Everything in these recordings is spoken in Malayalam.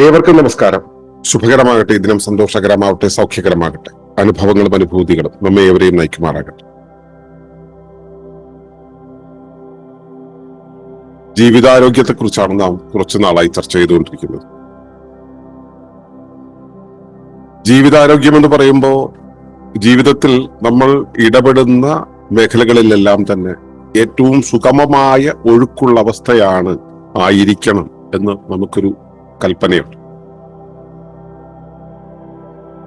ഏവർക്കും നമസ്കാരം. ശുഭകരമാകട്ടെ ദിനം സന്തോഷകരമാവട്ടെ സൗഖ്യകരമാകട്ടെ. അനുഭവങ്ങളും അനുഭൂതികളും നമ്മെ ഏവരെയും നയിക്കുമാറാകട്ടെ. ജീവിതാരോഗ്യത്തെക്കുറിച്ചാണ് നാം കുറച്ചു നാളായി ചർച്ച ചെയ്തുകൊണ്ടിരിക്കുന്നത്. ജീവിതാരോഗ്യം എന്ന് പറയുമ്പോൾ ജീവിതത്തിൽ നമ്മൾ ഇടപെടുന്ന മേഖലകളിലെല്ലാം തന്നെ ഏറ്റവും സുഗമമായ ഒഴുക്കുള്ള അവസ്ഥയാണ് ആയിരിക്കണം എന്ന് നമുക്കൊരു കൽപ്പനയുണ്ട്.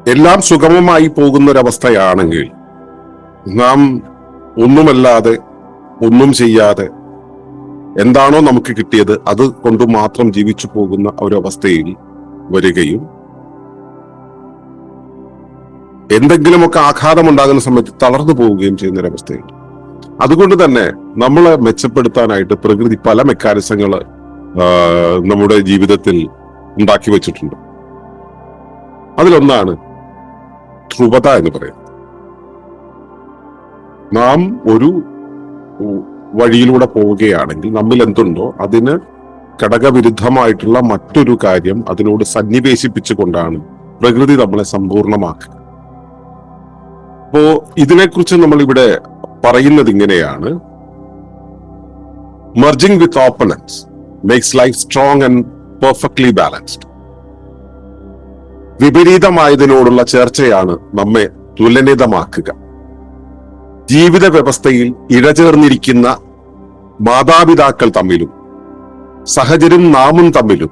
എല്ലാം സുഗമമായി പോകുന്ന ഒരവസ്ഥയാണെങ്കിൽ നാം ഒന്നുമല്ലാതെ ഒന്നും ചെയ്യാതെ എന്താണോ നമുക്ക് കിട്ടിയത് അത് കൊണ്ട് മാത്രം ജീവിച്ചു പോകുന്ന ഒരവസ്ഥയിൽ വരികയും എന്തെങ്കിലുമൊക്കെ ആഘാതം ഉണ്ടാകുന്ന സമയത്ത് തളർന്നു പോവുകയും ചെയ്യുന്ന ഒരവസ്ഥയിൽ അതുകൊണ്ട് തന്നെ നമ്മളെ മെച്ചപ്പെടുത്താനായിട്ട് പ്രകൃതി പല മെക്കാനിസങ്ങൾ നമ്മുടെ ജീവിതത്തിൽ ഉണ്ടാക്കി വെച്ചിട്ടുണ്ട്. അതിലൊന്നാണ് ധ്രുവത എന്ന് പറയും. നാം ഒരു വഴിയിലൂടെ പോവുകയാണെങ്കിൽ നമ്മിൽ എന്തുണ്ടോ അതിന് ഘടകവിരുദ്ധമായിട്ടുള്ള മറ്റൊരു കാര്യം അതിനോട് സന്നിവേശിപ്പിച്ചുകൊണ്ടാണ് പ്രകൃതി നമ്മളെ സമ്പൂർണമാക്കുക. അപ്പോ ഇതിനെക്കുറിച്ച് നമ്മൾ ഇവിടെ പറയുന്നത് ഇങ്ങനെയാണ്. Merging with opposites makes life strong and perfectly balanced വിപരീതമായതിനോടുള്ള ചേർച്ചയാണ് നമ്മെ തുലനിതമാക്കുക. ജീവിത വ്യവസ്ഥയിൽ ഇഴചേർന്നിരിക്കുന്ന മാതാപിതാക്കൾ തമ്മിലും സഹചരും നാമും തമ്മിലും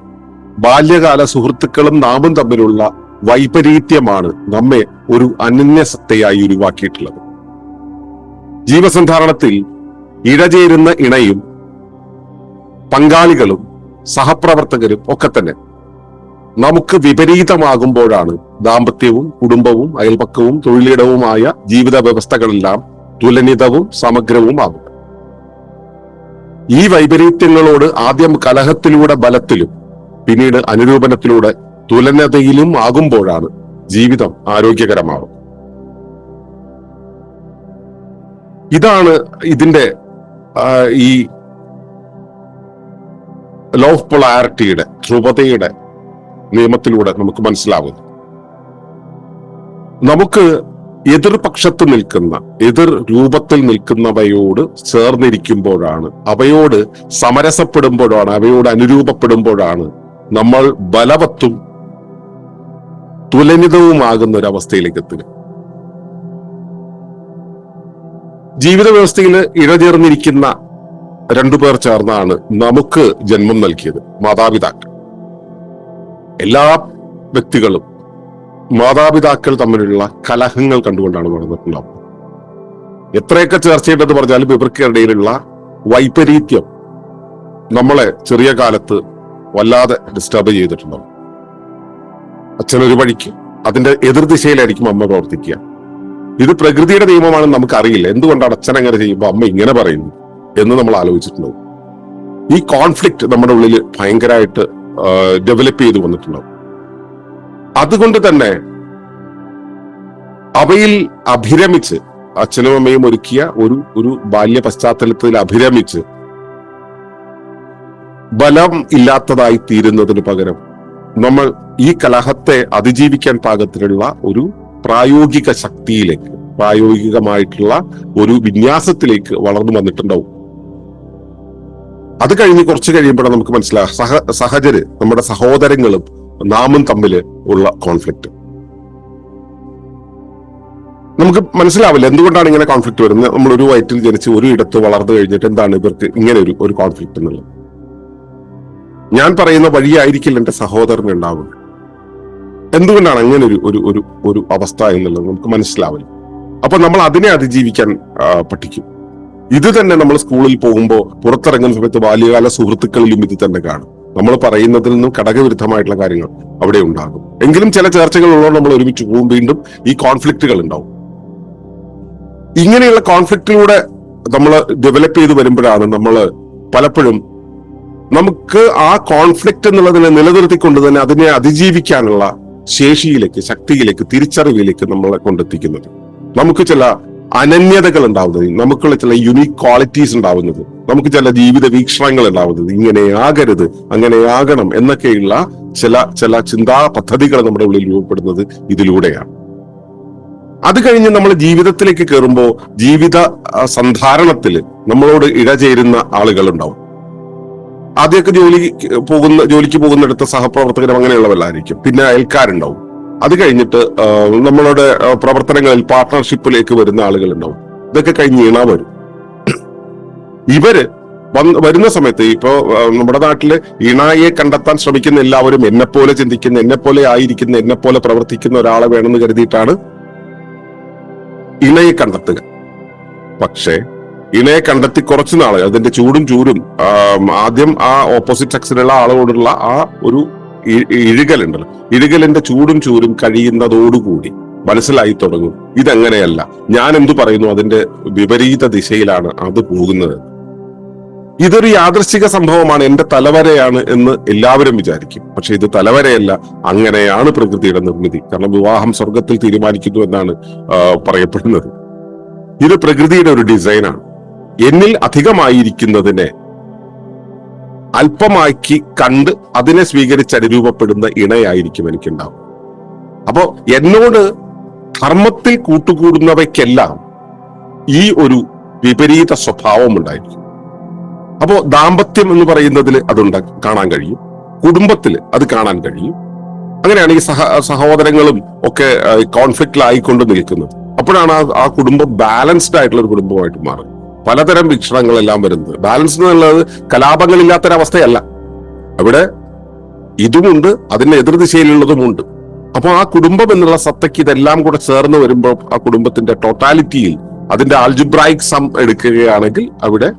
ബാല്യകാല സുഹൃത്തുക്കളും നാമും തമ്മിലുള്ള വൈപരീത്യമാണ് നമ്മെ ഒരു അനന്യസത്തയായി ഉരുവാക്കിയിട്ടുള്ളത്. ജീവസന്ധാരണത്തിൽ ഇഴചേരുന്ന ഇണയും പങ്കാളികളും സഹപ്രവർത്തകരും ഒക്കെ തന്നെ നമുക്ക് വിപരീതമാകുമ്പോഴാണ് ദാമ്പത്യവും കുടുംബവും അയൽപക്കവും തൊഴിലിടവുമായ ജീവിത വ്യവസ്ഥകളെല്ലാം തുലനിതവും സമഗ്രവുമാകും. ഈ വൈപരീത്യങ്ങളോട് ആദ്യം കലഹത്തിലൂടെ ബലത്തിലും പിന്നീട് അനുരൂപണത്തിലൂടെ തുലനതയിലും ആകുമ്പോഴാണ് ജീവിതം ആരോഗ്യകരമാവും ഇതാണ് ഇതിന്റെ ഈ ലോ പൊളാരിറ്റിയുടെ ധ്രുവതയുടെ നിയമത്തിലൂടെ നമുക്ക് മനസ്സിലാവുന്നു. നമുക്ക് എതിർപക്ഷത്ത് നിൽക്കുന്ന എതിർ രൂപത്തിൽ നിൽക്കുന്നവയോട് ചേർന്നിരിക്കുമ്പോഴാണ് അവയോട് സമരസപ്പെടുമ്പോഴാണ് അവയോട് അനുരൂപപ്പെടുമ്പോഴാണ് നമ്മൾ ബലവത്തും തുലനിതവുമാകുന്ന ഒരു അവസ്ഥയിലേക്ക് എത്തുക. ജീവിത വ്യവസ്ഥയിൽ ഇഴചേർന്നിരിക്കുന്ന രണ്ടുപേർ ചേർന്നാണ് നമുക്ക് ജന്മം നൽകിയത് മാതാപിതാക്കൾ. എല്ലാ വ്യക്തികളും മാതാപിതാക്കൾ തമ്മിലുള്ള കലഹങ്ങൾ കണ്ടുകൊണ്ടാണ് നടന്നിട്ടുണ്ടാവുന്നത് എത്രയൊക്കെ ചർച്ചയുണ്ടെന്ന് പറഞ്ഞാലും ഇവർക്കിടയിലുള്ള വൈപരീത്യം നമ്മളെ ചെറിയ കാലത്ത് വല്ലാതെ ഡിസ്റ്റർബ് ചെയ്തിട്ടുണ്ടാവും. അച്ഛനൊരു വഴിക്ക് അതിന്റെ എതിർദിശയിലായിരിക്കും അമ്മ പ്രവർത്തിക്കുക. ഇത് പ്രകൃതിയുടെ നിയമമാണെന്ന് നമുക്ക് അറിയില്ല എന്തുകൊണ്ടാണ് അച്ഛൻ അങ്ങനെ ചെയ്യുമ്പോൾ അമ്മ ഇങ്ങനെ പറയുന്നു എന്ന് നമ്മൾ ആലോചിച്ചിട്ടുണ്ടാവും. ഈ കോൺഫ്ലിക്റ്റ് നമ്മുടെ ഉള്ളിൽ ഭയങ്കരമായിട്ട് ഡെവലപ്പ് ചെയ്തു വന്നിട്ടുണ്ടാവും. അതുകൊണ്ട് തന്നെ അവയിൽ അഭിരമിച്ച് അച്ഛനും അമ്മയും ഒരുക്കിയ ഒരു ഒരു ബാല്യ പശ്ചാത്തലത്തിൽ അഭിരമിച്ച് ബലം ഇല്ലാത്തതായി തീരുന്നതിന് പകരം നമ്മൾ ഈ കലഹത്തെ അതിജീവിക്കാൻ പാകത്തിലുള്ള ഒരു പ്രായോഗിക ശക്തിയിലേക്ക് പ്രായോഗികമായിട്ടുള്ള ഒരു വിന്യാസത്തിലേക്ക് വളർന്നു വന്നിട്ടുണ്ടാവും. അത് കഴിഞ്ഞ് കുറച്ച് കഴിയുമ്പോഴാണ് നമുക്ക് മനസ്സിലാകുക സഹ സഹചര് നമ്മുടെ സഹോദരങ്ങളും നാമും തമ്മിൽ ഉള്ള കോൺഫ്ലിക്റ്റ് നമുക്ക് മനസ്സിലാവില്ല എന്തുകൊണ്ടാണ് ഇങ്ങനെ കോൺഫ്ലിക്ട് വരുന്നത്. നമ്മൾ ഒരു വയറ്റിൽ ജനിച്ച് ഒരു ഇടത്ത് വളർന്നു കഴിഞ്ഞിട്ട് എന്താണ് ഇവർക്ക് ഇങ്ങനെ ഒരു ഒരു കോൺഫ്ലിക്റ്റ് എന്നുള്ളത്. ഞാൻ പറയുന്ന വഴിയായിരിക്കില്ല എന്റെ സഹോദരന് ഉണ്ടാവുക. എന്തുകൊണ്ടാണ് അങ്ങനെ ഒരു ഒരു ഒരു ഒരു അവസ്ഥ എന്നുള്ളത് നമുക്ക് മനസ്സിലാവില്ല. അപ്പൊ നമ്മൾ അതിനെ അതിജീവിക്കാൻ പഠിക്കും. ഇത് തന്നെ നമ്മൾ സ്കൂളിൽ പോകുമ്പോൾ പുറത്തിറങ്ങുന്ന സമയത്ത് ബാല്യകാല സുഹൃത്തുക്കളിലും ഇത് തന്നെ കാണും. നമ്മൾ പറയുന്നതിൽ നിന്നും ഘടകവിരുദ്ധമായിട്ടുള്ള കാര്യങ്ങൾ അവിടെ ഉണ്ടാകും. എങ്കിലും ചില ചർച്ചകൾ ഉള്ളവർ നമ്മൾ ഒരുമിച്ച് പോകും വീണ്ടും ഈ കോൺഫ്ലിക്റ്റുകൾ ഉണ്ടാവും. ഇങ്ങനെയുള്ള കോൺഫ്ലിക്റ്റിലൂടെ നമ്മൾ ഡെവലപ്പ് ചെയ്ത് വരുമ്പോഴാണ് നമ്മൾ പലപ്പോഴും നമുക്ക് ആ കോൺഫ്ലിക്റ്റ് എന്നുള്ളതിനെ നിലനിർത്തിക്കൊണ്ട് തന്നെ അതിനെ അതിജീവിക്കാനുള്ള ശേഷിയിലേക്ക് ശക്തിയിലേക്ക് തിരിച്ചറിവിലേക്ക് നമ്മളെ കൊണ്ടെത്തിക്കുന്നത്. നമുക്ക് ചില അനന്യതകൾ ഉണ്ടാവുന്നത്. നമുക്കുള്ള ചില യുണീക് ക്വാളിറ്റീസ് ഉണ്ടാവുന്നത്. നമുക്ക് ചില ജീവിത വീക്ഷണങ്ങൾ ഉണ്ടാവുന്നത്. ഇങ്ങനെയാകരുത് അങ്ങനെയാകണം എന്നൊക്കെയുള്ള ചില ചില ചിന്താ പദ്ധതികൾ നമ്മുടെ ഉള്ളിൽ രൂപപ്പെടുന്നത് ഇതിലൂടെയാണ്. അത് കഴിഞ്ഞ് നമ്മൾ ജീവിതത്തിലേക്ക് കയറുമ്പോൾ ജീവിത സന്ധാരണത്തിൽ നമ്മളോട് ഇഴചേരുന്ന ആളുകൾ ഉണ്ടാവും ആദ്യമൊക്കെ ജോലി പോകുന്ന ജോലിക്ക് പോകുന്നിടത്ത് സഹപ്രവർത്തകരും അങ്ങനെയുള്ളവരായിരിക്കും. പിന്നെ അയൽക്കാരുണ്ടാവും. അത് കഴിഞ്ഞിട്ട് നമ്മളുടെ പ്രവർത്തനങ്ങളിൽ പാർട്ട്ണർഷിപ്പിലേക്ക് വരുന്ന ആളുകൾ ഉണ്ടാവും ഇതൊക്കെ കഴിഞ്ഞ് ഇണ വരും. ഇവർ വരുന്ന സമയത്ത് ഇപ്പോ നമ്മുടെ നാട്ടിൽ ഇണയെ കണ്ടെത്താൻ ശ്രമിക്കുന്ന എല്ലാവരും എന്നെ പോലെ ചിന്തിക്കുന്ന എന്നെ പോലെ ആയിരിക്കുന്ന എന്നെ പോലെ പ്രവർത്തിക്കുന്ന ഒരാളെ വേണമെന്ന് കരുതിയിട്ടാണ് ഇണയെ കണ്ടെത്തുക. പക്ഷേ ഇണയെ കണ്ടെത്തി കുറച്ചു നാൾ അതിന്റെ ചൂടും ചൂരും ആദ്യം ആ ഓപ്പോസിറ്റ് സെക്സിലുള്ള ആളോടുള്ള ആ ഒരു ഇഴുകലുണ്ടല്ലോ. ഇഴുകലിന്റെ ചൂടും ചൂരും കഴിയുന്നതോടുകൂടി മനസ്സിലായി തുടങ്ങും. ഇതങ്ങനെയല്ല. ഞാൻ എന്തു പറയുന്നു? അതിന്റെ വിപരീത ദിശയിലാണ് അത് പോകുന്നത്. ഇതൊരു യാദൃശ്ചിക സംഭവമാണ്. എന്റെ തലവരയാണ് എന്ന് എല്ലാവരും വിചാരിക്കും. പക്ഷെ ഇത് തലവരയല്ല. അങ്ങനെയാണ് പ്രകൃതിയുടെ നിർമ്മിതി. കാരണം വിവാഹം സ്വർഗത്തിൽ തീരുമാനിക്കുന്നു എന്നാണ് പറയപ്പെടുന്നത്. ഇത് പ്രകൃതിയുടെ ഒരു ഡിസൈനാണ്. എന്നിൽ അധികമായിരിക്കുന്നതിനെ അല്പമാക്കി കണ്ട് അതിനെ സ്വീകരിച്ച് അനുരൂപപ്പെടുന്ന ഇണയായിരിക്കും എനിക്കുണ്ടാവും. അപ്പോ എന്നോട് ധർമ്മത്തിൽ കൂട്ടുകൂടുന്നവയ്ക്കെല്ലാം ഈ ഒരു വിപരീത സ്വഭാവം ഉണ്ടായിരിക്കും അപ്പോ ദാമ്പത്യം എന്ന് പറയുന്നതിൽ അതുണ്ട് കാണാൻ കഴിയും. കുടുംബത്തിൽ അത് കാണാൻ കഴിയും. അങ്ങനെയാണ് ഈ സഹ സഹോദരങ്ങളും ഒക്കെ കോൺഫ്ലിക്റ്റിലായിക്കൊണ്ട് നിൽക്കുന്നത്. അപ്പോഴാണ് ആ- ആ കുടുംബം ബാലൻസ്ഡ് ആയിട്ടുള്ള ഒരു കുടുംബമായിട്ട് മാറുന്നത്. പലതരം വീക്ഷണങ്ങളെല്ലാം വരുന്നത്. ബാലൻസ് എന്നുള്ളത് കലാപങ്ങളില്ലാത്തൊരവസ്ഥയല്ല. അവിടെ ഇതുമുണ്ട് അതിന്റെ എതിർദിശയിലുള്ളതുമുണ്ട്. അപ്പോൾ ആ കുടുംബം എന്നുള്ള സത്തയ്ക്ക് ഇതെല്ലാം കൂടെ ചേർന്ന് വരുമ്പോൾ ആ കുടുംബത്തിന്റെ ടോട്ടാലിറ്റിയിൽ അതിന്റെ ആൽജിബ്രായിക് സം എടുക്കുകയാണെങ്കിൽ അവിടെ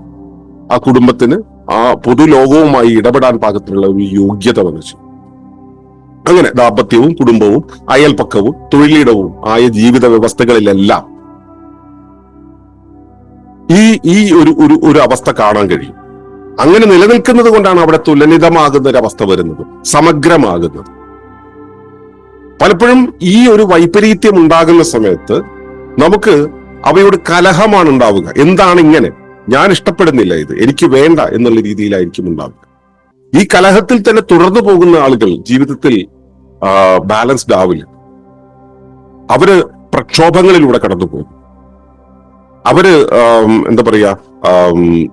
ആ കുടുംബത്തിന് ആ പൊതുലോകവുമായി ഇടപെടാൻ പാകത്തിലുള്ള ഒരു യോഗ്യത വന്നിച്ചു. അങ്ങനെ ദാമ്പത്യവും കുടുംബവും അയൽപക്കവും തൊഴിലിടവും ആയ ജീവിത വ്യവസ്ഥകളിലെല്ലാം ഈ ഈ ഒരു ഒരു ഒരു അവസ്ഥ കാണാൻ കഴിയും. അങ്ങനെ നിലനിൽക്കുന്നത് കൊണ്ടാണ് അവിടെ തുലനിതമാകുന്ന ഒരു അവസ്ഥ വരുന്നത്. സമഗ്രമാകുന്നത്. പലപ്പോഴും ഈ ഒരു വൈപരീത്യം ഉണ്ടാകുന്ന സമയത്ത് നമുക്ക് അവയോട് കലഹമാണ് ഉണ്ടാവുക. എന്താണ് ഇങ്ങനെ? ഞാൻ ഇഷ്ടപ്പെടുന്നില്ല ഇത്. എനിക്ക് വേണ്ട എന്നുള്ള രീതിയിലായിരിക്കും ഉണ്ടാവുക. ഈ കലഹത്തിൽ തന്നെ തുടർന്നു പോകുന്ന ആളുകൾ ജീവിതത്തിൽ ബാലൻസ്ഡ് ആവില്ല. അവർ പ്രക്ഷോഭങ്ങളിലൂടെ കടന്നു പോകും അവർ എന്താ പറയാ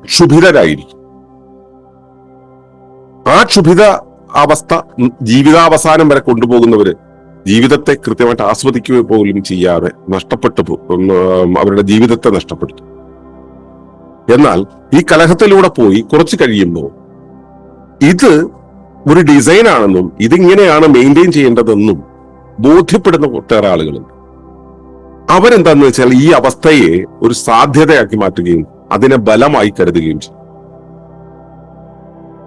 ക്ഷുഭിതരായിരിക്കും. ആ ക്ഷുഭിത അവസ്ഥ ജീവിതാവസാനം വരെ കൊണ്ടുപോകുന്നവര് ജീവിതത്തെ കൃത്യമായിട്ട് ആസ്വദിക്കുക പോലും ചെയ്യാതെ നഷ്ടപ്പെട്ടു അവരുടെ ജീവിതത്തെ നഷ്ടപ്പെടുത്തും. എന്നാൽ ഈ കലഹത്തിലൂടെ പോയി കുറച്ച് കഴിയുമ്പോൾ ഇത് ഒരു ഡിസൈൻ ആണെന്നും ഇതിങ്ങനെയാണ് മെയിന്റെയിൻ ചെയ്യേണ്ടതെന്നും ബോധ്യപ്പെടുന്ന ഒട്ടേറെ ആളുകളുണ്ട്. അവരെന്താന്ന് വെച്ചാൽ ഈ അവസ്ഥയെ ഒരു സാധ്യതയാക്കി മാറ്റുകയും അതിനെ ബലമായി കരുതുകയും ചെയ്യും.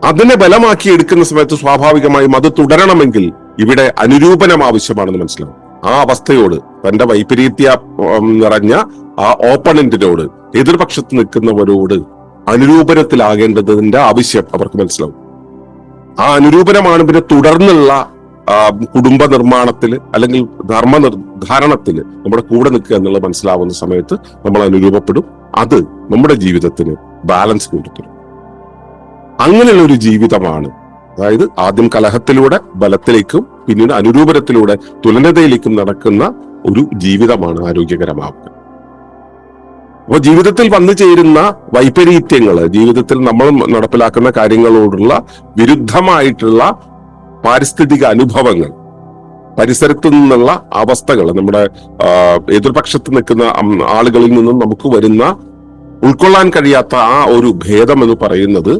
അതിനെ ബലമാക്കി എടുക്കുന്ന സമയത്ത് സ്വാഭാവികമായും അത് തുടരണമെങ്കിൽ ഇവിടെ അനുരൂപനം ആവശ്യമാണെന്ന് മനസ്സിലാവും. ആ അവസ്ഥയോട് തന്റെ വൈപരീത്യ നിറഞ്ഞ ആ ഓപ്പണന്റിനോട് എതിർപക്ഷത്ത് നിൽക്കുന്നവരോട് അനുരൂപനത്തിലാകേണ്ടതിന്റെ ആവശ്യം അവർക്ക് മനസ്സിലാവും. ആ അനുരൂപനമാണ് പിന്നെ തുടർന്നുള്ള കുടുംബ നിർമ്മാണത്തിൽ അല്ലെങ്കിൽ ധർമ്മ നിർദ്ധാരണത്തിൽ നമ്മുടെ കൂടെ നിൽക്കുക എന്നുള്ളത് മനസ്സിലാവുന്ന സമയത്ത് നമ്മൾ അനുരൂപപ്പെടും. അത് നമ്മുടെ ജീവിതത്തിന് ബാലൻസ് കൊണ്ടുത്തരും അങ്ങനെയുള്ള ഒരു ജീവിതമാണ്. അതായത് ആദ്യം കലഹത്തിലൂടെ ബലത്തിലേക്കും പിന്നീട് അനുരൂപരത്തിലൂടെ തുലനതയിലേക്കും നടക്കുന്ന ഒരു ജീവിതമാണ് ആരോഗ്യകരമാവുക. അപ്പൊ ജീവിതത്തിൽ വന്നു ചേരുന്ന വൈപരീത്യങ്ങൾ ജീവിതത്തിൽ നമ്മൾ നടപ്പിലാക്കുന്ന കാര്യങ്ങളോടുള്ള വിരുദ്ധമായിട്ടുള്ള പാരിസ്ഥിതിക അനുഭവങ്ങൾ. പരിസരത്തു നിന്നുള്ള അവസ്ഥകൾ നമ്മുടെ എതിർപക്ഷത്ത് നിൽക്കുന്ന ആളുകളിൽ നിന്നും നമുക്ക് വരുന്ന ഉൾക്കൊള്ളാൻ കഴിയാത്ത ആ ഒരു ഭേദം എന്ന് പറയുന്നത്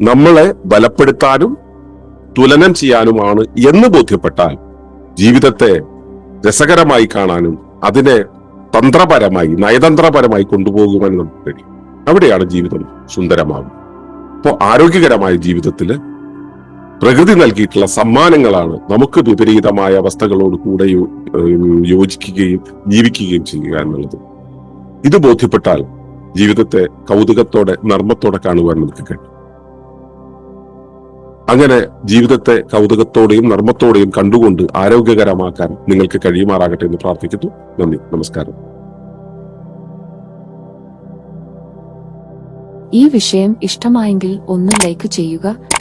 നമ്മളെ ബലപ്പെടുത്താനും തുലനം ചെയ്യാനുമാണ് എന്ന് ബോധ്യപ്പെട്ടാൽ ജീവിതത്തെ രസകരമായി കാണാനും അതിനെ തന്ത്രപരമായി നയതന്ത്രപരമായി കൊണ്ടുപോകുവാനും നമുക്ക് കഴിയും. അവിടെയാണ് ജീവിതം സുന്ദരമാകും അപ്പോൾ ആരോഗ്യകരമായ ജീവിതത്തിൽ പ്രകൃതി നൽകിയിട്ടുള്ള സമ്മാനങ്ങളാണ് നമുക്ക് വിപരീതമായ അവസ്ഥകളോട് കൂടെ യോജിക്കുകയും ജീവിക്കുകയും ചെയ്യുക എന്നുള്ളത്. ഇത് ബോധ്യപ്പെട്ടാൽ ജീവിതത്തെ കൗതുകത്തോടെ നർമ്മത്തോടെ കാണുവാൻ നമുക്ക് കഴിയും. അങ്ങനെ ജീവിതത്തെ കൗതുകത്തോടെയും നർമ്മത്തോടെയും കണ്ടുകൊണ്ട് ആരോഗ്യകരമാക്കാൻ നിങ്ങൾക്ക് കഴിയുമാറാകട്ടെ എന്ന് പ്രാർത്ഥിക്കുന്നു. നന്ദി. നമസ്കാരം. ഈ വിഷയം ഇഷ്ടമായെങ്കിൽ ഒന്ന് ലൈക്ക് ചെയ്യുക